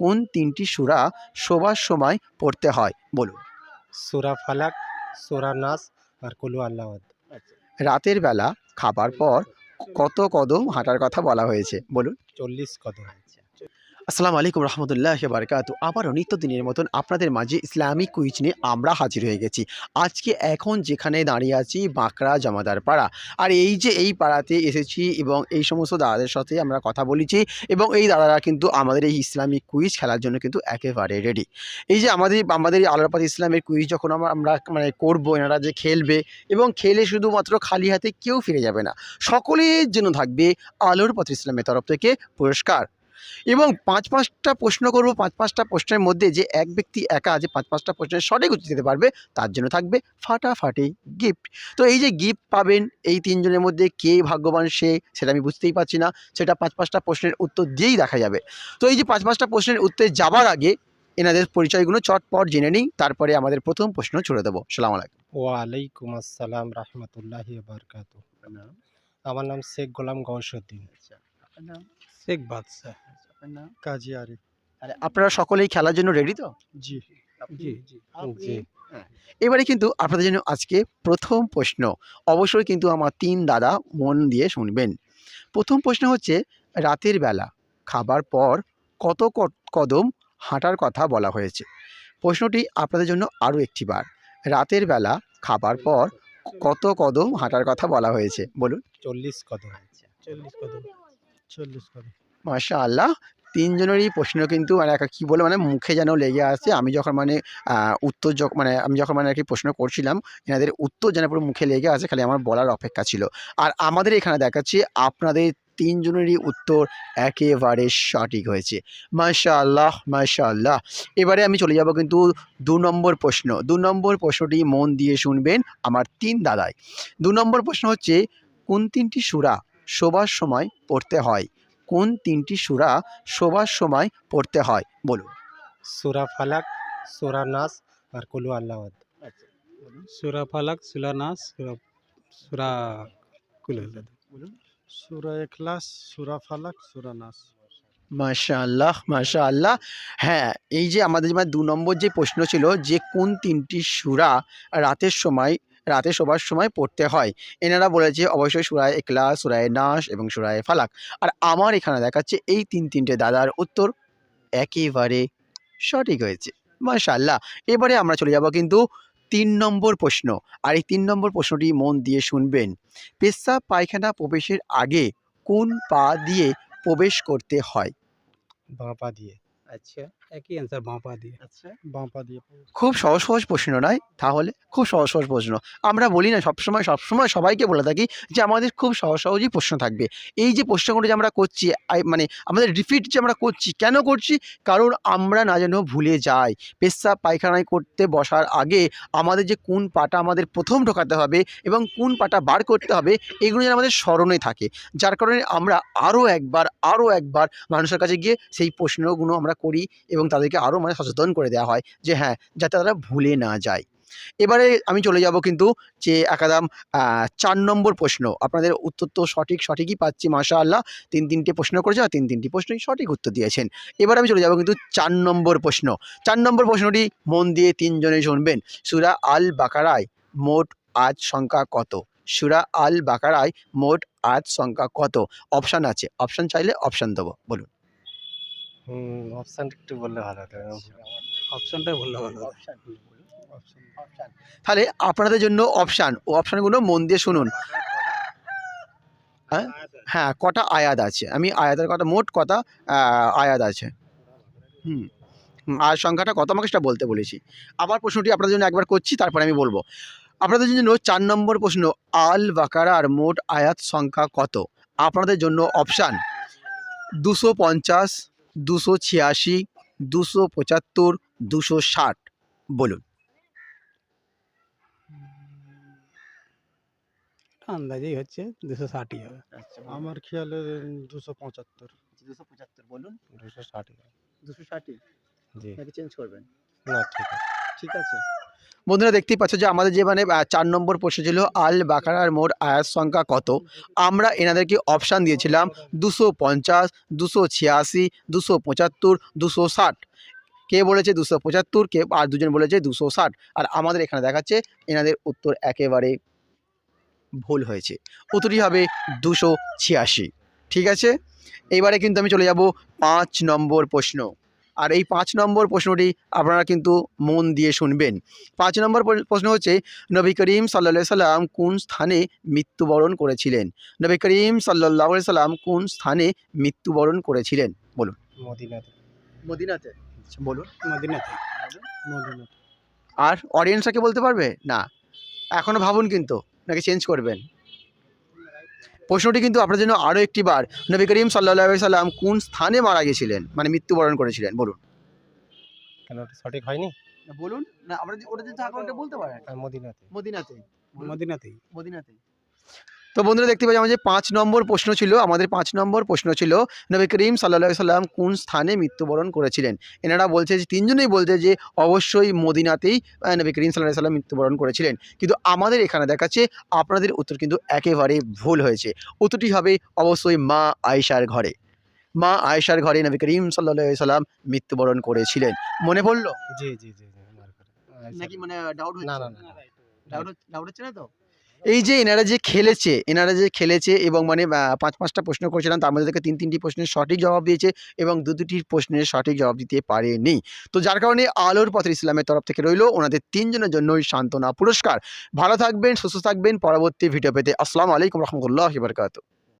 কোন তিনটি সুরা শোবার সময় পড়তে হয়? বলুন। সুরা ফালাক সুরা নাস আর কলু আল্লাহ রাতের বেলা খাবার পর কত কদম হাঁটার কথা বলা হয়েছে? বলুন। চল্লিশ কদম। আসসালামু আলাইকুম রহমতুল্লাহ বারকাতু। আবারও নিত্যদিনের মতন আপনাদের মাঝে ইসলামিক কুইজ নিয়ে আমরা হাজির হয়ে গেছি। আজকে এখন যেখানে দাঁড়িয়ে আছি, বাঁকড়া জমাদার পাড়া। আর এই যে এই পাড়াতে এসেছি এবং এই সমস্ত দাদাদের সাথে আমরা কথা বলেছি এবং এই দাদারা কিন্তু আমাদের এই ইসলামিক কুইজ খেলার জন্য কিন্তু একেবারে রেডি এই যে আমাদের আমাদের এই আলোরপাত ইসলামের কুইজ যখন আমরা আমরা মানে করব, এনারা যে খেলবে এবং খেলে শুধুমাত্র খালি হাতে কেউ ফিরে যাবে না। সকলের জন্য থাকবে আলোর পথ ইসলামের তরফ থেকে পুরস্কার। এবং পাঁচ পাঁচটা প্রশ্ন করব পাঁচ পাঁচটা প্রশ্নের মধ্যে যে এক ব্যক্তি একা যে পাঁচ পাঁচটা প্রশ্নের সঠিক উত্তর দিতে পারবে তার জন্য থাকবে ফাটাফাটি গিফট তো এই যে গিফট পাবেন এই তিনজনের মধ্যে কে ভাগ্যবান সে সেটা আমি বুঝতেই পারছি না। সেটা পাঁচ পাঁচটা প্রশ্নের উত্তর দিয়েই দেখা যাবে। তো এই যে পাঁচ পাঁচটা প্রশ্নের উত্তরে যাবার আগে এনাদের পরিচয়গুলো চটপট জেনে নিই তারপরে আমাদের প্রথম প্রশ্ন ছুড়ে দেবো। সালাম আলাইকুম। ওয়ালাইকুম আসসালাম রহমতুল্লাহি বারকাত আমার নাম শেখ গোলাম গৌসুদ্দিন শেখ বাদশাহ কাজী আরিফ। আরে আপনারা সকলেই খেলার জন্য রেডি তো? জি। জি। জি। জি। এবারে কিন্তু আপনাদের জন্য আজকে প্রথম প্রশ্ন। অবশ্যই কিন্তু আমার তিন দাদা মন দিয়ে শুনবেন। প্রথম প্রশ্ন হচ্ছে রাতের বেলা খাবার পর কত কদম হাঁটার কথা বলা হয়েছে? প্রশ্নটি আপনাদের জন্য আরও একটি বার। রাতের বেলা খাবার পর কত কদম হাঁটার কথা বলা হয়েছে? বলুন। চল্লিশ কদম। চল্লিশ কদম। চল্লিশ মাশা আল্লাহ তিনজনেরই প্রশ্ন কিন্তু মানে কী বলে মানে মুখে যেন লেগে আসছে আমি যখন মানে উত্তর মানে আমি যখন মানে আর কি প্রশ্ন করছিলাম, এনাদের উত্তর যেন পুরো মুখে লেগে আসে, খালি আমার বলার অপেক্ষা ছিল। আর আমাদের এখানে দেখাচ্ছি, আপনাদের তিনজনেরই উত্তর একেবারে সঠিক হয়েছে। মাশা আল্লাহ মাশা আল্লাহ এবারে আমি চলে যাব কিন্তু দু নম্বর প্রশ্ন। দু নম্বর প্রশ্নটি মন দিয়ে শুনবেন আমার তিন দাদাই। দু নম্বর প্রশ্ন হচ্ছে, কোন তিনটি সুরা শোবার সময় পড়তে হয়। কোন তিনটি সূরা শোবার সময় পড়তে হয়? বলুন। সুরা ফালাক সুরা নাস আর কুলু আল্লাহ সুরা ফালাক সুরা নাস সুরা কুলু আল্লাহ বলুন। সুরা এখলাস সুরা ফালাক সুরা নাস। মাশাআল্লাহ মাশাআল্লাহ। হ্যাঁ এই যে আমাদের দু নম্বর যে প্রশ্ন ছিল যে কোন তিনটি সুরা রাতের সময় রাতে শোবার সময় পড়তে হয়। এনারা বলেছে, অবশ্যই সুরায় একলা সুরায় নাস এবং সুরায় ফালাক। আর আমার এখানে দেখাচ্ছে, এই তিন তিনটে দাদার উত্তর একেবারে সঠিক হয়েছে। মাশাআল্লাহ। এবারে আমরা চলে যাব কিন্তু তিন নম্বর প্রশ্ন। আর এই তিন নম্বর প্রশ্নটি মন দিয়ে শুনবেন। পেশাব পায়খানা প্রবেশের আগে কোন পা দিয়ে প্রবেশ করতে হয়? বাঁ পা দিয়ে। আচ্ছা। একই অ্যান্সার বাঁ পা দিয়ে। আচ্ছা। বাঁ পা দিয়ে। খুব সহজ সহজ প্রশ্ন নয় তাহলে খুব সহজ সহজ প্রশ্ন। আমরা বলি না সবসময় সবসময় সবাইকে বলে থাকি যে আমাদের খুব সহজ সহজই প্রশ্ন থাকবে। এই যে প্রশ্নগুলো যে আমরা করছি মানে আমাদের রিপিট যে আমরা করছি কেন করছি? কারণ আমরা না যেন ভুলে যাই। পেশাব পায়খানায় করতে বসার আগে আমাদের যে কোন পাটা আমাদের প্রথম ঢোকাতে হবে এবং কোন পাটা বার করতে হবে এগুলো যেন আমাদের স্মরণে থাকে। যার কারণে আমরা আরও একবার আরও একবার মানুষের কাছে গিয়ে সেই প্রশ্নগুলো আমরা করি এবং তাদেরকে আরও মানে সচেতন করে দেওয়া হয় যে হ্যাঁ যাতে তারা ভুলে না যায়। এবারে আমি চলে যাব কিন্তু যে একাদাম চার নম্বর প্রশ্ন। আপনাদের উত্তর তো সঠিক, সঠিকই পাচ্ছি মাশা আল্লাহ তিন তিনটে প্রশ্ন করেছে আর তিন তিনটি প্রশ্নই সঠিক উত্তর দিয়েছেন। এবার আমি চলে যাব কিন্তু চার নম্বর প্রশ্ন। চার নম্বর প্রশ্নটি মন দিয়ে তিনজনে শুনবেন। সুরা আল বাকারায় মোট আজ সংখ্যা কত? সুরা আল বাকারায় মোট আজ সংখ্যা কত? অপশান আছে। অপশান চাইলে অপশান দেবো। বলুন। হুম অপশানটা একটু বললে ভালো হতো অপশানটা বললে ভালো হতো। তাহলে আপনাদের জন্য অপশান ও অপশানগুলো মন দিয়ে শুনুন। হ্যাঁ? হ্যাঁ কটা আয়াত আছে? আমি আয়াতের কটা মোট আহ, আয়াত আছে। হুম। হুম, আর সংখ্যাটা কত? আমাকে সেটা বলতে বলেছি। আবার প্রশ্নটি আপনাদের জন্য একবার করছি তারপরে আমি বলব। আপনাদের জন্য চার নম্বর প্রশ্ন আল বাকারার মোট আয়াত সংখ্যা কত? আপনাদের জন্য অপশান দুশো পঞ্চাশ দুশো ছিয়াশি দুশো পঁচাত্তর দুশো ষাট। বলুন। আন্দাজেই হচ্ছে দুশো ষাটই হবে। আমার খেয়ালে দুশো পঁচাত্তর। দুশো পঁচাত্তর বলুন। দুশো ষাটই দুশো ষাটই? জি। নাকি চেঞ্জ করবেন? না ঠিক আছে। ঠিক আছে। বন্ধুরা দেখতেই পাচ্ছ যে আমাদের যে মানে চার নম্বর প্রশ্ন ছিল, আল বাকারার মোট আয়াত সংখ্যা কত? আমরা এনাদেরকে অপশান দিয়েছিলাম দুশো পঞ্চাশ, দুশো ছিয়াশি, দুশো পঁচাত্তর, দুশো ষাট। কে বলেছে দুশো পঁচাত্তর? কে? আর দুজন বলেছে দুশো ষাট। আর আমাদের এখানে দেখাচ্ছে এনাদের উত্তর একেবারে ভুল হয়েছে। উত্তরটি হবে দুশো ছিয়াশি। ঠিক আছে? এইবারে কিন্তু আমি চলে যাব পাঁচ নম্বর প্রশ্ন। আর এই পাঁচ নম্বর প্রশ্নটি আপনারা কিন্তু মন দিয়ে শুনবেন। পাঁচ নম্বর প্রশ্ন হচ্ছে নবী করিম সাল্লা সাল্লাম কোন স্থানে মৃত্যুবরণ করেছিলেন? নবী করিম সাল্লাহ সাল্লাম কোন স্থানে মৃত্যুবরণ করেছিলেন? মদিনাতে। মদিনাতে? বলুন। মদিনাতে। মদিনা আর অডিয়েন্সটাকে বলতে পারবে? না। এখনও ভাবুন কিন্তু নাকি চেঞ্জ করবেন? প্রশ্নটি কিন্তু আপনার জন্য আরও একটি বার। নবী করিম সাল্লা সাল্লাম কোন স্থানে মারা গেছিলেন? মানে মৃত্যুবরণ করেছিলেন বলুন। কেন সঠিক হয়নি? বলুন। না আপনার ওটা যদি থাকে বলতে পারেন। মদিনাতে মদিনাতে। মদিনাতে। মদিনাতেই। মদিনাতে তো বন্ধুরা দেখতে পাচ্ছি আমাদের পাঁচ নম্বর প্রশ্ন ছিল আমাদের পাঁচ নম্বর প্রশ্ন ছিল নবী করিম সাল্লা সাল্লাম কোন স্থানে মৃত্যুবরণ করেছিলেন? এনারা বলছে যে তিনজনেই বলছে যে অবশ্যই মদিনাতেই নবী করিম সাল্লাহ সাল্লাম মৃত্যুবরণ করেছিলেন। কিন্তু আমাদের এখানে দেখাচ্ছে আপনাদের উত্তর কিন্তু একেবারে ভুল হয়েছে। উত্তরটি হবে অবশ্যই মা আয়েশার ঘরে। মা আয়েশার ঘরে নবী করিম সাল্লাহ সাল্লাম মৃত্যুবরণ করেছিলেন। মনে পড়ল? জি জি জি। নাকি মানে ডাউট না না না ডাউট ডাউট হচ্ছে না তো? এই যে এনারা যে খেলেছে, এনারা যে খেলেছে এবং মানে পাঁচ পাঁচটা প্রশ্ন করেছিলাম, তার মধ্যে থেকে তিন তিনটি প্রশ্নের সঠিক জবাব দিয়েছে এবং দু দুটি প্রশ্নের সঠিক জবাব দিতে পারেনি। তো যার কারণে আলোর পথের ইসলামের তরফ থেকে রইল ওনাদের তিনজনের জন্যই সান্ত্বনা পুরস্কার। ভালো থাকবেন, সুস্থ থাকবেন, পরবর্তী ভিডিও পেতে আসসালামু আলাইকুম রহমতুল্লাহ বারকাত